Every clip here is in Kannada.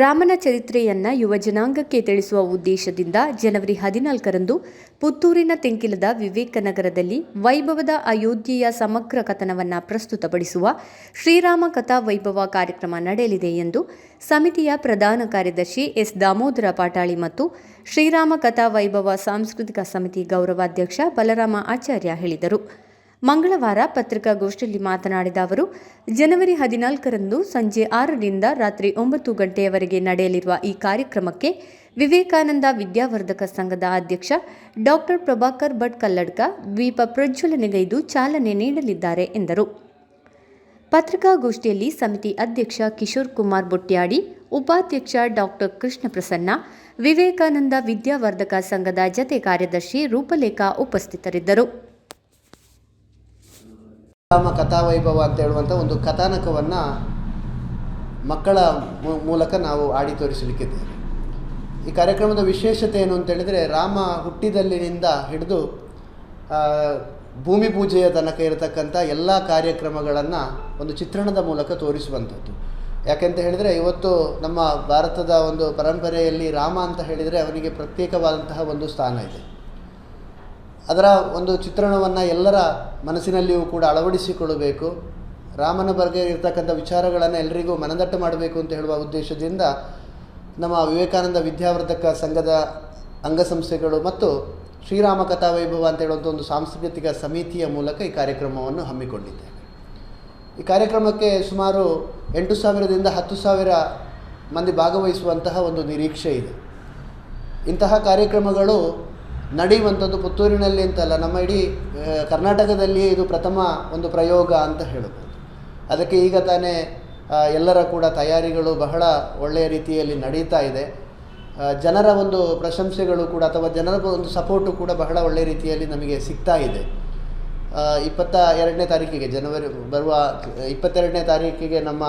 ರಾಮನ ಚರಿತ್ರೆಯನ್ನ ಯುವ ಜನಾಂಗಕ್ಕೆ ತಿಳಿಸುವ ಉದ್ದೇಶದಿಂದ ಜನವರಿ ಹದಿನಾಲ್ಕರಂದು ಪುತ್ತೂರಿನ ತೆಂಕಿಲದ ವಿವೇಕನಗರದಲ್ಲಿ ವೈಭವದ ಅಯೋಧ್ಯೆಯ ಸಮಗ್ರ ಕಥನವನ್ನು ಪ್ರಸ್ತುತಪಡಿಸುವ ಶ್ರೀರಾಮ ಕಥಾ ವೈಭವ ಕಾರ್ಯಕ್ರಮ ನಡೆಯಲಿದೆ ಎಂದು ಸಮಿತಿಯ ಪ್ರಧಾನ ಕಾರ್ಯದರ್ಶಿ ಎಸ್ ದಾಮೋದರ ಪಾಟಾಳಿ ಮತ್ತು ಶ್ರೀರಾಮ ಕಥಾ ವೈಭವ ಸಾಂಸ್ಕೃತಿಕ ಸಮಿತಿ ಗೌರವಾಧ್ಯಕ್ಷ ಬಲರಾಮ ಆಚಾರ್ಯ ಹೇಳಿದರು. ಮಂಗಳವಾರ ಪತ್ರಿಕಾಗೋಷ್ಠಿಯಲ್ಲಿ ಮಾತನಾಡಿದ ಅವರು, ಜನವರಿ ಹದಿನಾಲ್ಕರಂದು ಸಂಜೆ ಆರರಿಂದ ರಾತ್ರಿ ಒಂಬತ್ತು ಗಂಟೆಯವರೆಗೆ ನಡೆಯಲಿರುವ ಈ ಕಾರ್ಯಕ್ರಮಕ್ಕೆ ವಿವೇಕಾನಂದ ವಿದ್ಯಾವರ್ಧಕ ಸಂಘದ ಅಧ್ಯಕ್ಷ ಡಾಕ್ಟರ್ ಪ್ರಭಾಕರ್ ಭಟ್ ಕಲ್ಲಡ್ಕ ದ್ವೀಪ ಪ್ರಜ್ವಲನೆಗೈದು ಚಾಲನೆ ನೀಡಲಿದ್ದಾರೆ ಎಂದರು. ಪತ್ರಿಕಾಗೋಷ್ಠಿಯಲ್ಲಿ ಸಮಿತಿ ಅಧ್ಯಕ್ಷ ಕಿಶೋರ್ ಕುಮಾರ್ ಬೊಟ್ಯಾಡಿ, ಉಪಾಧ್ಯಕ್ಷ ಡಾಕ್ಟರ್ ಕೃಷ್ಣ ಪ್ರಸನ್ನ ವಿವೇಕಾನಂದ ವಿದ್ಯಾವರ್ಧಕ ಸಂಘದ ಜತೆ ಕಾರ್ಯದರ್ಶಿ ರೂಪಲೇಖಾ ಉಪಸ್ಥಿತರಿದ್ದರು. ರಾಮ ಕಥಾವೈಭವ ಅಂತ ಹೇಳುವಂಥ ಒಂದು ಕಥಾನಕವನ್ನು ಮಕ್ಕಳ ಮೂಲಕ ನಾವು ಆಡಿ ತೋರಿಸಲಿಕ್ಕಿದ್ದೇವೆ. ಈ ಕಾರ್ಯಕ್ರಮದ ವಿಶೇಷತೆ ಏನು ಅಂತ ಹೇಳಿದರೆ, ರಾಮ ಹುಟ್ಟಿದಲ್ಲಿನಿಂದ ಹಿಡಿದು ಭೂಮಿ ಪೂಜೆಯ ತನಕ ಇರತಕ್ಕಂಥ ಎಲ್ಲ ಕಾರ್ಯಕ್ರಮಗಳನ್ನು ಒಂದು ಚಿತ್ರಣದ ಮೂಲಕ ತೋರಿಸುವಂಥದ್ದು. ಯಾಕೆಂತ ಹೇಳಿದರೆ, ಇವತ್ತು ನಮ್ಮ ಭಾರತದ ಒಂದು ಪರಂಪರೆಯಲ್ಲಿ ರಾಮ ಅಂತ ಹೇಳಿದರೆ ಅವನಿಗೆ ಪ್ರತ್ಯೇಕವಾದಂತಹ ಒಂದು ಸ್ಥಾನ ಇದೆ. ಅದರ ಒಂದು ಚಿತ್ರಣವನ್ನು ಎಲ್ಲರ ಮನಸ್ಸಿನಲ್ಲಿಯೂ ಕೂಡ ಅಳವಡಿಸಿಕೊಳ್ಳಬೇಕು. ರಾಮನ ಬಗ್ಗೆ ಇರತಕ್ಕಂಥ ವಿಚಾರಗಳನ್ನು ಎಲ್ಲರಿಗೂ ಮನದಟ್ಟು ಮಾಡಬೇಕು ಅಂತ ಹೇಳುವ ಉದ್ದೇಶದಿಂದ ನಮ್ಮ ವಿವೇಕಾನಂದ ವಿದ್ಯಾವರ್ಧಕ ಸಂಘದ ಅಂಗಸಂಸ್ಥೆಗಳು ಮತ್ತು ಶ್ರೀರಾಮ ಕಥಾ ವೈಭವ ಅಂತ ಹೇಳುವಂಥ ಒಂದು ಸಾಂಸ್ಕೃತಿಕ ಸಮಿತಿಯ ಮೂಲಕ ಈ ಕಾರ್ಯಕ್ರಮವನ್ನು ಹಮ್ಮಿಕೊಂಡಿದ್ದೇವೆ. ಈ ಕಾರ್ಯಕ್ರಮಕ್ಕೆ ಸುಮಾರು ಎಂಟು ಸಾವಿರದಿಂದ ಹತ್ತು ಸಾವಿರ ಮಂದಿ ಭಾಗವಹಿಸುವಂತಹ ಒಂದು ನಿರೀಕ್ಷೆ ಇದೆ. ಇಂತಹ ಕಾರ್ಯಕ್ರಮಗಳು ನಡೆಯುವಂಥದ್ದು ಪುತ್ತೂರಿನಲ್ಲಿ ಅಂತಲ್ಲ, ನಮ್ಮ ಇಡೀ ಕರ್ನಾಟಕದಲ್ಲಿ ಇದು ಪ್ರಥಮ ಒಂದು ಪ್ರಯೋಗ ಅಂತ ಹೇಳ್ಬೋದು. ಅದಕ್ಕೆ ಈಗ ತಾನೇ ಎಲ್ಲರ ಕೂಡ ತಯಾರಿಗಳು ಬಹಳ ಒಳ್ಳೆಯ ರೀತಿಯಲ್ಲಿ ನಡೀತಾ ಇದೆ. ಜನರ ಒಂದು ಪ್ರಶಂಸೆಗಳು ಕೂಡ ಅಥವಾ ಜನರ ಒಂದು ಸಪೋರ್ಟು ಕೂಡ ಬಹಳ ಒಳ್ಳೆಯ ರೀತಿಯಲ್ಲಿ ನಮಗೆ ಸಿಗ್ತಾ ಇದೆ. ಇಪ್ಪತ್ತ ಎರಡನೇ ತಾರೀಕಿಗೆ, ಜನವರಿ, ಬರುವ ಇಪ್ಪತ್ತೆರಡನೇ ತಾರೀಕಿಗೆ ನಮ್ಮ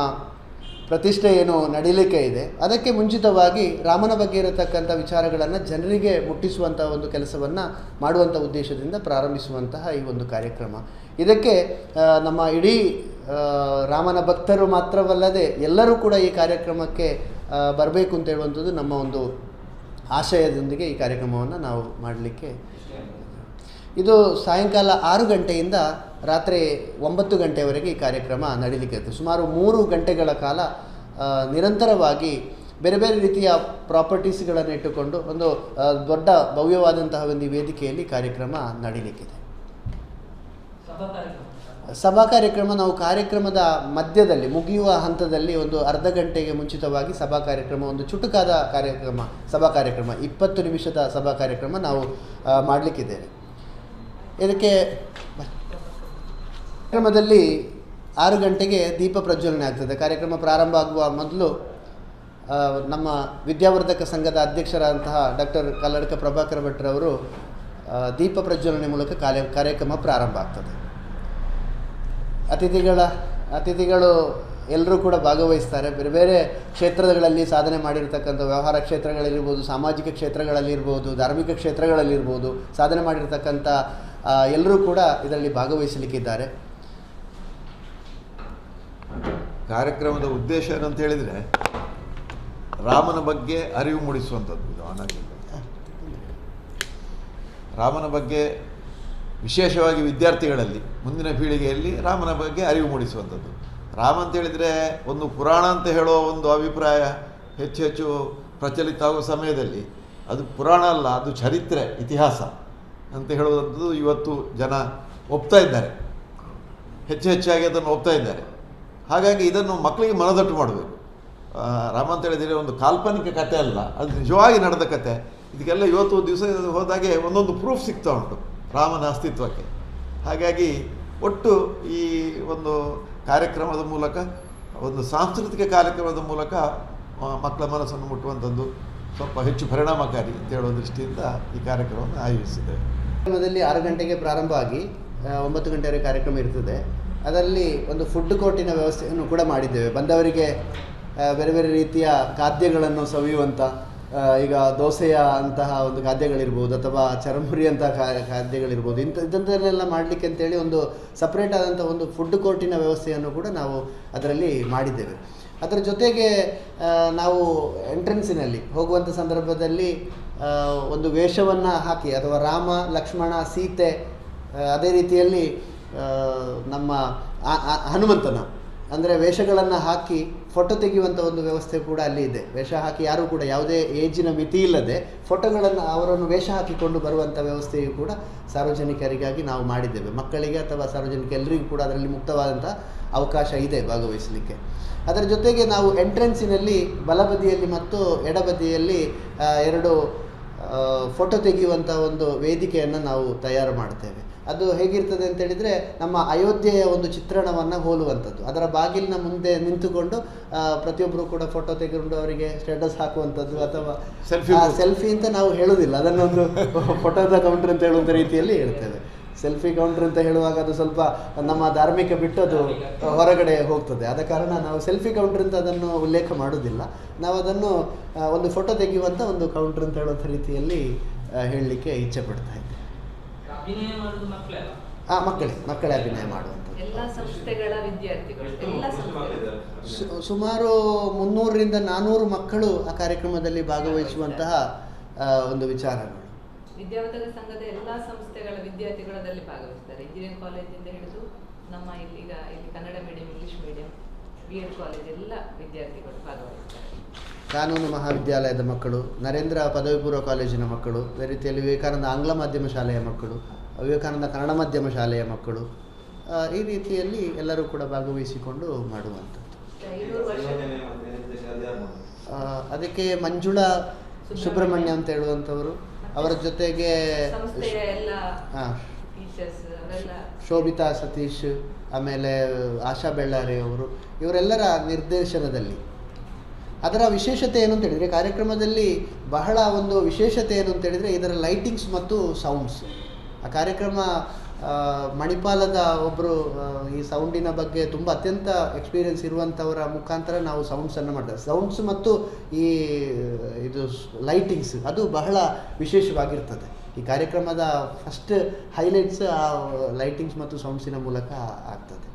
ಪ್ರತಿಷ್ಠೆ ಏನು ನಡೀಲಿಕ್ಕೆ ಇದೆ. ಅದಕ್ಕೆ ಮುಂಚಿತವಾಗಿ ರಾಮನ ಬಗ್ಗೆ ಇರತಕ್ಕಂಥ ವಿಚಾರಗಳನ್ನು ಜನರಿಗೆ ಮುಟ್ಟಿಸುವಂಥ ಒಂದು ಕೆಲಸವನ್ನು ಮಾಡುವಂಥ ಉದ್ದೇಶದಿಂದ ಪ್ರಾರಂಭಿಸುವಂತಹ ಈ ಒಂದು ಕಾರ್ಯಕ್ರಮ. ಇದಕ್ಕೆ ನಮ್ಮ ಇಡೀ ರಾಮನ ಭಕ್ತರು ಮಾತ್ರವಲ್ಲದೆ ಎಲ್ಲರೂ ಕೂಡ ಈ ಕಾರ್ಯಕ್ರಮಕ್ಕೆ ಬರಬೇಕು ಅಂತ ಹೇಳುವಂಥದ್ದು ನಮ್ಮ ಒಂದು ಆಶಯದೊಂದಿಗೆ ಈ ಕಾರ್ಯಕ್ರಮವನ್ನು ನಾವು ಮಾಡಲಿಕ್ಕೆ ಇದು ಸಾಯಂಕಾಲ ಆರು ಗಂಟೆಯಿಂದ ರಾತ್ರಿ ಒಂಬತ್ತು ಗಂಟೆವರೆಗೆ ಈ ಕಾರ್ಯಕ್ರಮ ನಡೀಲಿಕ್ಕೆ ಇರುತ್ತೆ. ಸುಮಾರು ಮೂರು ಗಂಟೆಗಳ ಕಾಲ ನಿರಂತರವಾಗಿ ಬೇರೆ ಬೇರೆ ರೀತಿಯ ಪ್ರಾಪರ್ಟೀಸ್ಗಳನ್ನು ಇಟ್ಟುಕೊಂಡು ಒಂದು ದೊಡ್ಡ ಭವ್ಯವಾದಂತಹ ಒಂದು ವೇದಿಕೆಯಲ್ಲಿ ಕಾರ್ಯಕ್ರಮ ನಡೀಲಿಕ್ಕಿದೆ ಸಭಾ ಕಾರ್ಯಕ್ರಮ ನಾವು ಕಾರ್ಯಕ್ರಮದ ಮಧ್ಯದಲ್ಲಿ, ಮುಗಿಯುವ ಹಂತದಲ್ಲಿ ಒಂದು ಅರ್ಧ ಗಂಟೆಗೆ ಮುಂಚಿತವಾಗಿ ಸಭಾ ಕಾರ್ಯಕ್ರಮ, ಒಂದು ಚುಟುಕಾದ ಕಾರ್ಯಕ್ರಮ, ಸಭಾ ಕಾರ್ಯಕ್ರಮ, ಇಪ್ಪತ್ತು ನಿಮಿಷದ ಸಭಾ ಕಾರ್ಯಕ್ರಮ ನಾವು ಮಾಡಲಿಕ್ಕಿದ್ದೇವೆ. ಇದಕ್ಕೆ ಕಾರ್ಯಕ್ರಮದಲ್ಲಿ ಆರು ಗಂಟೆಗೆ ದೀಪ ಪ್ರಜ್ವಲನೆ ಆಗ್ತದೆ. ಕಾರ್ಯಕ್ರಮ ಪ್ರಾರಂಭ ಆಗುವ ಮೊದಲು ನಮ್ಮ ವಿದ್ಯಾವರ್ಧಕ ಸಂಘದ ಅಧ್ಯಕ್ಷರಾದಂತಹ ಡಾಕ್ಟರ್ ಕಲ್ಲಡ್ಕ ಪ್ರಭಾಕರ ಭಟ್ರವರು ದೀಪ ಪ್ರಜ್ವಲನೆ ಮೂಲಕ ಕಾರ್ಯ, ಕಾರ್ಯಕ್ರಮ ಪ್ರಾರಂಭ ಆಗ್ತದೆ. ಅತಿಥಿಗಳ, ಅತಿಥಿಗಳು ಎಲ್ಲರೂ ಕೂಡ ಭಾಗವಹಿಸ್ತಾರೆ. ಬೇರೆ ಬೇರೆ ಕ್ಷೇತ್ರಗಳಲ್ಲಿ ಸಾಧನೆ ಮಾಡಿರ್ತಕ್ಕಂಥ ವ್ಯವಹಾರ ಕ್ಷೇತ್ರಗಳಲ್ಲಿರ್ಬೋದು, ಸಾಮಾಜಿಕ ಕ್ಷೇತ್ರಗಳಲ್ಲಿರ್ಬೋದು, ಧಾರ್ಮಿಕ ಕ್ಷೇತ್ರಗಳಲ್ಲಿರ್ಬೋದು ಸಾಧನೆ ಮಾಡಿರ್ತಕ್ಕಂಥ ಎಲ್ಲರೂ ಕೂಡ ಇದರಲ್ಲಿ ಭಾಗವಹಿಸಲಿಕ್ಕಿದ್ದಾರೆ. ಕಾರ್ಯಕ್ರಮದ ಉದ್ದೇಶ ಏನಂತ ಹೇಳಿದರೆ ರಾಮನ ಬಗ್ಗೆ ಅರಿವು ಮೂಡಿಸುವಂಥದ್ದು ಇದು ಆನ್ ರಾಮನ ಬಗ್ಗೆ ವಿಶೇಷವಾಗಿ ವಿದ್ಯಾರ್ಥಿಗಳಲ್ಲಿ, ಮುಂದಿನ ಪೀಳಿಗೆಯಲ್ಲಿ ರಾಮನ ಬಗ್ಗೆ ಅರಿವು ಮೂಡಿಸುವಂಥದ್ದು. ರಾಮ ಅಂತ ಹೇಳಿದರೆ ಒಂದು ಪುರಾಣ ಅಂತ ಹೇಳೋ ಒಂದು ಅಭಿಪ್ರಾಯ ಹೆಚ್ಚು ಹೆಚ್ಚು ಪ್ರಚಲಿತ ಆಗುವ ಸಮಯದಲ್ಲಿ, ಅದು ಪುರಾಣ ಅಲ್ಲ, ಅದು ಚರಿತ್ರೆ, ಇತಿಹಾಸ ಅಂತ ಹೇಳುವಂಥದ್ದು ಇವತ್ತು ಜನ ಒಪ್ತಾ ಇದ್ದಾರೆ. ಹೆಚ್ಚು ಹೆಚ್ಚಾಗಿ ಅದನ್ನು ಒಪ್ತಾ ಇದ್ದಾರೆ. ಹಾಗಾಗಿ ಇದನ್ನು ಮಕ್ಕಳಿಗೆ ಮನದಟ್ಟು ಮಾಡಬೇಕು. ರಾಮ ಅಂತ ಹೇಳಿದರೆ ಒಂದು ಕಾಲ್ಪನಿಕ ಕಥೆ ಅಲ್ಲ, ಅದು ನಿಜವಾಗಿ ನಡೆದ ಕತೆ. ಇದಕ್ಕೆಲ್ಲ ಇವತ್ತು ದಿವಸ ಹೋದಾಗೆ ಒಂದೊಂದು ಪ್ರೂಫ್ ಸಿಗ್ತಾ ಉಂಟು, ರಾಮನ ಅಸ್ತಿತ್ವಕ್ಕೆ. ಹಾಗಾಗಿ ಒಟ್ಟು ಈ ಒಂದು ಕಾರ್ಯಕ್ರಮದ ಮೂಲಕ, ಒಂದು ಸಾಂಸ್ಕೃತಿಕ ಕಾರ್ಯಕ್ರಮದ ಮೂಲಕ ಮಕ್ಕಳ ಮನಸ್ಸನ್ನು ಮುಟ್ಟುವಂಥದ್ದು ಸ್ವಲ್ಪ ಹೆಚ್ಚು ಪರಿಣಾಮಕಾರಿ ಅಂತ ಹೇಳೋ ದೃಷ್ಟಿಯಿಂದ ಈ ಕಾರ್ಯಕ್ರಮವನ್ನು ಆಯೋಜಿಸಿದೆ. ಕಾರ್ಯಕ್ರಮದಲ್ಲಿ ಆರು ಗಂಟೆಗೆ ಪ್ರಾರಂಭ ಆಗಿ ಒಂಬತ್ತು ಗಂಟೆವರೆಗೆ ಕಾರ್ಯಕ್ರಮ ಇರ್ತದೆ. ಅದರಲ್ಲಿ ಒಂದು ಫುಡ್ ಕೋರ್ಟಿನ ವ್ಯವಸ್ಥೆಯನ್ನು ಕೂಡ ಮಾಡಿದ್ದೇವೆ. ಬಂದವರಿಗೆ ಬೇರೆ ಬೇರೆ ರೀತಿಯ ಖಾದ್ಯಗಳನ್ನು ಸವಿಯುವಂಥ ಈಗ ದೋಸೆಯ ಅಂತಹ ಒಂದು ಖಾದ್ಯಗಳಿರ್ಬೋದು ಅಥವಾ ಚರಮುರಿ ಅಂತಹ ಖಾದ್ಯಗಳಿರ್ಬೋದು. ಇಂಥ, ಇಂಥದ್ದನ್ನೆಲ್ಲ ಮಾಡಲಿಕ್ಕೆ ಅಂತೇಳಿ ಒಂದು ಸಪ್ರೇಟ್ ಆದಂಥ ಒಂದು ಫುಡ್ ಕೋರ್ಟಿನ ವ್ಯವಸ್ಥೆಯನ್ನು ಕೂಡ ನಾವು ಅದರಲ್ಲಿ ಮಾಡಿದ್ದೇವೆ. ಅದರ ಜೊತೆಗೆ ನಾವು ಎಂಟ್ರೆನ್ಸಿನಲ್ಲಿ ಹೋಗುವಂಥ ಸಂದರ್ಭದಲ್ಲಿ ಒಂದು ವೇಷವನ್ನು ಹಾಕಿ ಅಥವಾ ರಾಮ, ಲಕ್ಷ್ಮಣ, ಸೀತೆ ಅದೇ ರೀತಿಯಲ್ಲಿ ನಮ್ಮ ಹನುಮಂತನ. ಅಂದರೆ ವೇಷಗಳನ್ನು ಹಾಕಿ ಫೋಟೋ ತೆಗೆಯುವಂಥ ಒಂದು ವ್ಯವಸ್ಥೆ ಕೂಡ ಅಲ್ಲಿ ಇದೆ. ವೇಷ ಹಾಕಿ ಯಾರೂ ಕೂಡ ಯಾವುದೇ ಏಜಿನ ಮಿತಿ ಇಲ್ಲದೆ ಫೋಟೋಗಳನ್ನು ಅವರನ್ನು ವೇಷ ಹಾಕಿಕೊಂಡು ಬರುವಂಥ ವ್ಯವಸ್ಥೆಯು ಕೂಡ ಸಾರ್ವಜನಿಕರಿಗಾಗಿ ನಾವು ಮಾಡಿದ್ದೇವೆ. ಮಕ್ಕಳಿಗೆ ಅಥವಾ ಸಾರ್ವಜನಿಕ ಎಲ್ಲರಿಗೂ ಕೂಡ ಅದರಲ್ಲಿ ಮುಕ್ತವಾದಂಥ ಅವಕಾಶ ಇದೆ ಭಾಗವಹಿಸಲಿಕ್ಕೆ. ಅದರ ಜೊತೆಗೆ ನಾವು ಎಂಟ್ರೆನ್ಸಿನಲ್ಲಿ ಬಲಬದಿಯಲ್ಲಿ ಮತ್ತು ಎಡಬದಿಯಲ್ಲಿ ಎರಡು ಫೋಟೋ ತೆಗೆಯುವಂಥ ಒಂದು ವೇದಿಕೆಯನ್ನು ನಾವು ತಯಾರು ಮಾಡ್ತೇವೆ. ಅದು ಹೇಗಿರ್ತದೆ ಅಂತ ಹೇಳಿದರೆ ನಮ್ಮ ಅಯೋಧ್ಯೆಯ ಒಂದು ಚಿತ್ರಣವನ್ನು ಹೋಲುವಂಥದ್ದು. ಅದರ ಬಾಗಿಲಿನ ಮುಂದೆ ನಿಂತುಕೊಂಡು ಪ್ರತಿಯೊಬ್ಬರು ಕೂಡ ಫೋಟೋ ತೆಗೆದುಕೊಂಡು ಅವರಿಗೆ ಸ್ಟೇಟಸ್ ಹಾಕುವಂಥದ್ದು ಅಥವಾ ಸೆಲ್ಫಿ. ಸೆಲ್ಫಿ ಅಂತ ನಾವು ಹೇಳುವುದಿಲ್ಲ ಅದನ್ನೊಂದು ಫೋಟೋದ ಕೌಂಟರ್ ಅಂತ ಹೇಳುವಂಥ ರೀತಿಯಲ್ಲಿ ಇರ್ತೇವೆ ಸೆಲ್ಫಿ ಕೌಂಟರ್ ಅಂತ ಹೇಳುವಾಗ ಅದು ಸ್ವಲ್ಪ ನಮ್ಮ ಧಾರ್ಮಿಕ ಬಿಟ್ಟು ಅದು ಹೊರಗಡೆ ಹೋಗ್ತದೆ. ಆದ ಕಾರಣ ನಾವು ಸೆಲ್ಫಿ ಕೌಂಟರ್ ಅಂತ ಅದನ್ನು ಉಲ್ಲೇಖ ಮಾಡೋದಿಲ್ಲ ನಾವು ಅದನ್ನು ಒಂದು ಫೋಟೋ ತೆಗೆಯುವಂಥ ಒಂದು ಕೌಂಟರ್ ಅಂತ ಹೇಳುವಂಥ ರೀತಿಯಲ್ಲಿ ಹೇಳಲಿಕ್ಕೆ ಇಚ್ಛೆ ಪಡ್ತಾ ಇದ್ದೆ. ಅಭಿನಯ ಮಾಡೋದು ಮಕ್ಕಳೇ ಆ ಮಕ್ಕಳೇ ಮಕ್ಕಳೇ ಅಭಿನಯ ಮಾಡುವಂಥದ್ದು ಎಲ್ಲ ಸಂಸ್ಥೆಗಳ ವಿದ್ಯಾರ್ಥಿಗಳು ಎಲ್ಲ ಸಂಸ್ಥೆಗಳು. ಸು- ಸುಮಾರು ಮುನ್ನೂರರಿಂದ ನಾನ್ನೂರು ಮಕ್ಕಳು ಆ ಕಾರ್ಯಕ್ರಮದಲ್ಲಿ ಭಾಗವಹಿಸುವಂತಹ ಒಂದು ವಿಚಾರಗಳು ವಿದ್ಯಾವರ್ಧಕ ಸಂಘದ ಎಲ್ಲ ಸಂಸ್ಥೆಗಳ ವಿದ್ಯಾರ್ಥಿಗಳು ಅದರಲ್ಲಿ ಭಾಗವಹಿಸ್ತಾರೆ ಇಂಜಿನಿಯರಿಂಗ್ ಕಾಲೇಜಿಂದ ಹಿಡಿದು ನಮ್ಮ ಇಲ್ಲಿಗ ಇಲ್ಲಿ Kannada medium English medium B Ed college ಎಲ್ಲ ವಿದ್ಯಾರ್ಥಿಗಳು ಭಾಗವಹಿಸ್ತಾರೆ. ಕಾನೂನು ಮಹಾವಿದ್ಯಾಲಯದ ಮಕ್ಕಳು ನರೇಂದ್ರ ಪದವಿ ಪೂರ್ವ ಕಾಲೇಜಿನ ಮಕ್ಕಳು ಅದೇ ರೀತಿಯಲ್ಲಿ ವಿವೇಕಾನಂದ ಆಂಗ್ಲ ಮಾಧ್ಯಮ ಶಾಲೆಯ ಮಕ್ಕಳು ವಿವೇಕಾನಂದ ಕನ್ನಡ ಮಾಧ್ಯಮ ಶಾಲೆಯ ಮಕ್ಕಳು ಈ ರೀತಿಯಲ್ಲಿ ಎಲ್ಲರೂ ಕೂಡ ಭಾಗವಹಿಸಿಕೊಂಡು ಮಾಡುವಂಥದ್ದು. ಅದಕ್ಕೆ ಮಂಜುಳಾ ಸುಬ್ರಹ್ಮಣ್ಯ ಅಂತ ಹೇಳುವಂಥವರು. ಅವರ ಜೊತೆಗೆ ಹಾಂ. ಶೋಭಿತಾ ಸತೀಶ್ ಆಮೇಲೆ ಆಶಾ ಬೆಳ್ಳಾರಿ ಅವರು ಇವರೆಲ್ಲರ ನಿರ್ದೇಶನದಲ್ಲಿ. ಅದರ ವಿಶೇಷತೆ ಏನು ಅಂತ ಹೇಳಿದರೆ ಕಾರ್ಯಕ್ರಮದಲ್ಲಿ ಬಹಳ ಒಂದು ವಿಶೇಷತೆ ಏನು ಅಂತ ಹೇಳಿದರೆ ಇದರ ಲೈಟಿಂಗ್ಸ್ ಮತ್ತು ಸೌಂಡ್ಸ್ ಆ ಕಾರ್ಯಕ್ರಮ ಮಣಿಪಾಲದ ಒಬ್ಬರು ಈ ಸೌಂಡಿನ ಬಗ್ಗೆ ತುಂಬ ಅತ್ಯಂತ ಎಕ್ಸ್ಪೀರಿಯನ್ಸ್ ಇರುವಂಥವರ ಮುಖಾಂತರ ನಾವು ಸೌಂಡ್ಸನ್ನು ಮಾಡ್ತೇವೆ. ಸೌಂಡ್ಸ್ ಮತ್ತು ಈ, ಇದು ಲೈಟಿಂಗ್ಸ್ ಅದು ಬಹಳ ವಿಶೇಷವಾಗಿರ್ತದೆ. ಈ ಕಾರ್ಯಕ್ರಮದ ಫಸ್ಟ್ ಹೈಲೈಟ್ಸ್ ಆ ಲೈಟಿಂಗ್ಸ್ ಮತ್ತು ಸೌಂಡ್ಸಿನ ಮೂಲಕ ಆಗ್ತದೆ.